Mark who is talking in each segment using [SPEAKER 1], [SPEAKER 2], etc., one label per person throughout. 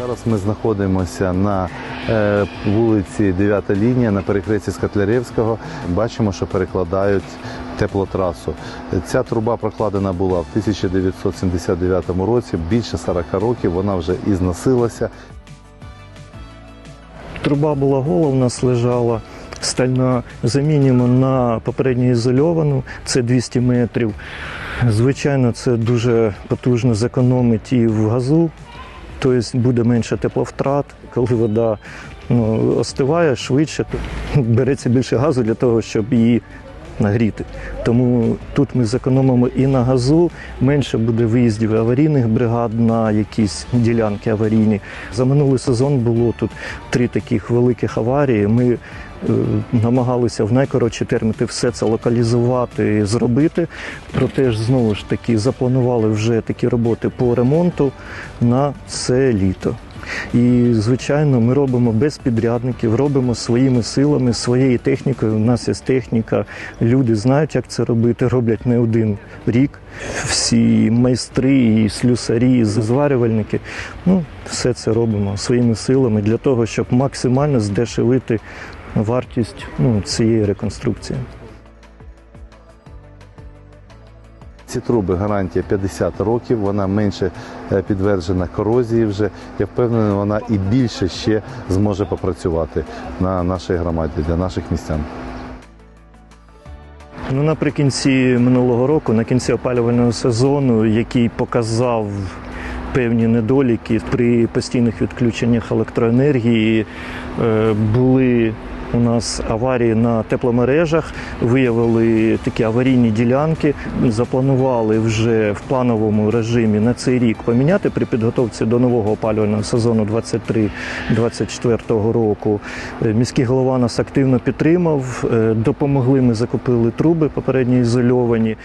[SPEAKER 1] Зараз ми знаходимося на е, вулиці 9 лінія на перехресті з Котляревського. Бачимо, що перекладають теплотрасу. Ця труба прокладена була в 1979 році, більше 40 років. Вона вже і зносилася.
[SPEAKER 2] Труба була гола, у нас лежала стальна. Замінюємо на попередньо ізольовану, це 200 метрів. Звичайно, це дуже потужно зекономить і в газу, тобто буде менше тепловтрат. Коли вода ну, остиває швидше, то береться більше газу для того, щоб її нагріти. Тому тут ми зекономимо і на газу, менше буде виїздів аварійних бригад на якісь ділянки аварійні. За минулий сезон було тут три таких великих аварії. Ми е, намагалися в найкоротші терміни все це локалізувати і зробити. Проте ж знову ж таки запланували вже такі роботи по ремонту на це літо. І, звичайно, ми робимо без підрядників, робимо своїми силами, своєю технікою. У нас є техніка, люди знають, як це робити, роблять не один рік. Всі майстри, і слюсарі, і зварювальники. Ну, все це робимо своїми силами для того, щоб максимально здешевити вартість ну, цієї реконструкції.
[SPEAKER 1] Ці труби гарантія 50 років, вона менше е, підтверджена корозії вже. Я впевнений, вона і більше ще зможе попрацювати на нашій громаді для наших містян.
[SPEAKER 2] Ну, наприкінці минулого року, на кінці опалювального сезону, який показав певні недоліки при постійних відключеннях електроенергії, е, були у нас аварії на тепломережах, виявили такі аварійні ділянки. Запланували вже в плановому режимі на цей рік поміняти при підготовці до нового опалювального сезону 23-24 року. Е, Міський голова нас активно підтримав. е, Допомогли. Ми закупили труби попередньо ізольовані.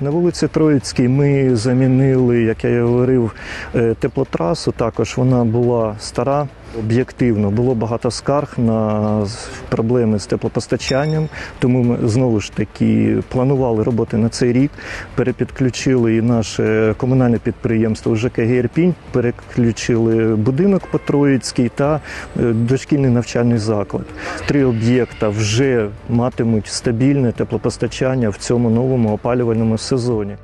[SPEAKER 2] На вулиці Троїцькій ми замінили, як я говорив, е, теплотрасу. Також вона була стара. Об'єктивно було багато скарг на проблеми з теплопостачанням, тому ми знову ж таки планували роботи на цей рік. Перепідключили і наше комунальне підприємство ЖКГ «Ірпінь», переключили будинок по та е, дошкільний навчальний заклад. Три об'єкта вже матимуть стабільне теплопостачання в цьому новому опалювальному сезоні.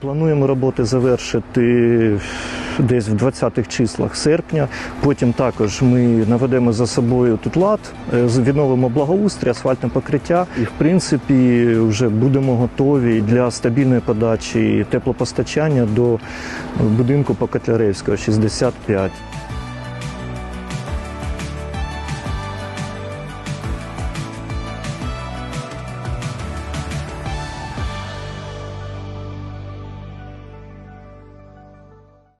[SPEAKER 2] Плануємо роботи завершити десь в 20-х числах серпня. Потім також ми наведемо за собою тут лад, е, відновимо благоустрій, асфальтне покриття. І в принципі вже будемо готові для стабільної подачі теплопостачання до будинку по Котляревського 65.